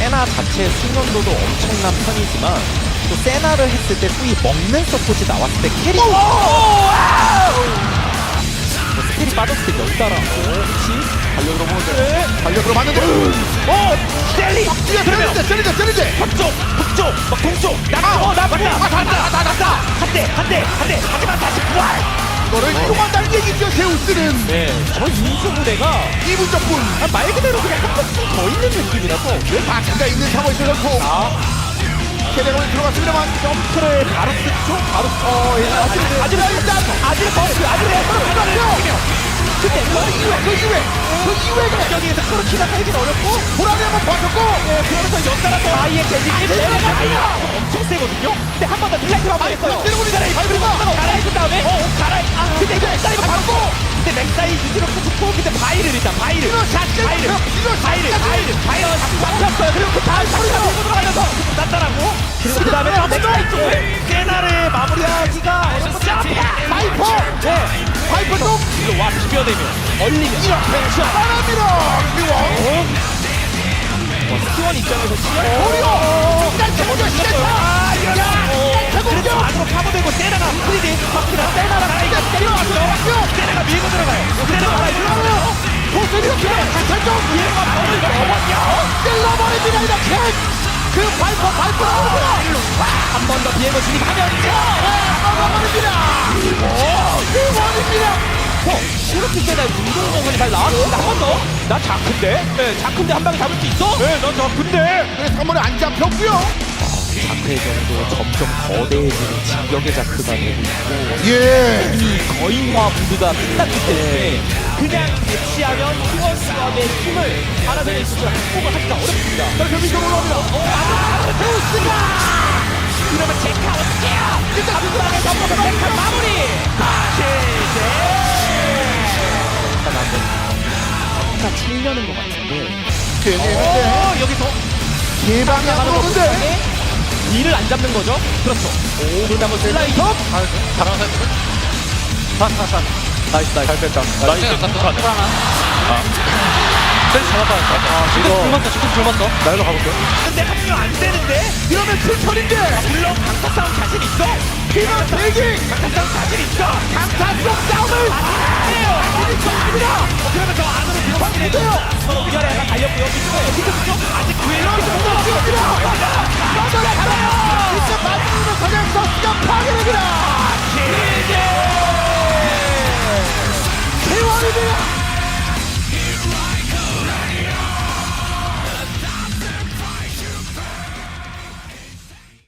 세나 자체의 숙련도도 엄청난 편이지만 또 세나를 했을 때 소위 먹는 서폿이 나왔을 때 캐리 뭐 스킬이 빠졌을 때 연달아 그렇지 달려들어 보는데 달려들어 봤는데 어! 셀리! 막 뛰어들었는데 때리는데 때리는데 북쪽! 북쪽! 막 동쪽! 나! 어! 나! 맞다! 아 간다 간다 간다 한대! 한대! 한대! 하지만 다시 부활! 이거를 통한다는 얘기죠 제우스는. 네, 저 인수 부대가 2분 전분 아, 말 그대로 그냥 한 번씩 더 있는 느낌이라서. 왜 바퀴가 있는 상황에서 넣고 캐대로에 들어갔습니다만 점프를 바로 쓰죠? 바로 어, 예, 아직 아직 일단 아직 버스 아직 들어갔어요. 근데 그 이후에 그 이후에 그 이후에 여기에서 그렇게나 살긴 어렵고. 보람이 한번 봐줬고 그러면서 연달아서 아이의 개지기 내려가 엄청 세거든요. 근데 한 번더 딜라이트 한번 했어요. 때리고 있는 바이브가 갈아입은 다음에 어 갈아. 근데 이거 맥사이 받고 근데 맥사이 유지로 좋고 근데 바이를 일단 바이를. 바이를. 바이를 바이를. 바이를 잡혔어요. 그리고 그 다음 밀고 들어가면서 단단하고 그리고 그 다음에 또 맥사이 쪽을 세나를 마무리하기가 어렵다. 바이퍼 네. 바이퍼 또 이거 와 비벼대면 얼리면 이렇게 따라합니다. 기왕 스티원 입장에서 시야 오리오 프리디 바퀴랑 세나랑 아이가 때려왔죠. 세나가 밀고 들어가요. 들어가요. 보스 이렇게 살짝 얘가 버를 넘었냐? 찔러버립니다 이렇게 그 바이퍼 바이퍼 한번 더 비행을 진입하면서 막아버립니다 그 원입니다 어, 이렇게 세나 운동 공간이 잘 나왔습니다. 한 번 더. 나 자크인데? 네, 자크인데 한 방에 잡을 수 있어? 네, 난 자크인데. 그래서 한 번에 안 잡혔고요 자크의 정도 점점 거대해지는 진격의 자크가 되고 있고 예 이미 거인화 무드가 끝났기 때문에 그냥 대치하면 수업의 힘을 알아내는 수가 극복을 하기가 어렵습니다. 자 결승으로 올라옵니다 어, 데우스가 이러면 제카 어떡해요? 일단 앞방에 넘어서 제카 마무리! 일단 한번 제카 치려는 것 같은데 어, 여기서 개방향으로 오는데 이를 안 잡는 거죠? 그렇죠. 오, 보 슬라이드. 다다다 나이스 나이스 잘 뺐다. 나이스 센스 잡았다. 아, 이거 굶었어, 지금 굶었어. 나 일로 가볼게. 근데 합류 안 되는데? 이러면 틀털인데 물론 강타 싸움 자신 있어? 이건 대기 강타 싸움 자신 있어? 강타 속 싸움을 아니에요! 이깁니다 어, 그러면 저 안으로 서로 위아래 약간 달렸고요. 뒤쪽에 아직 맞아요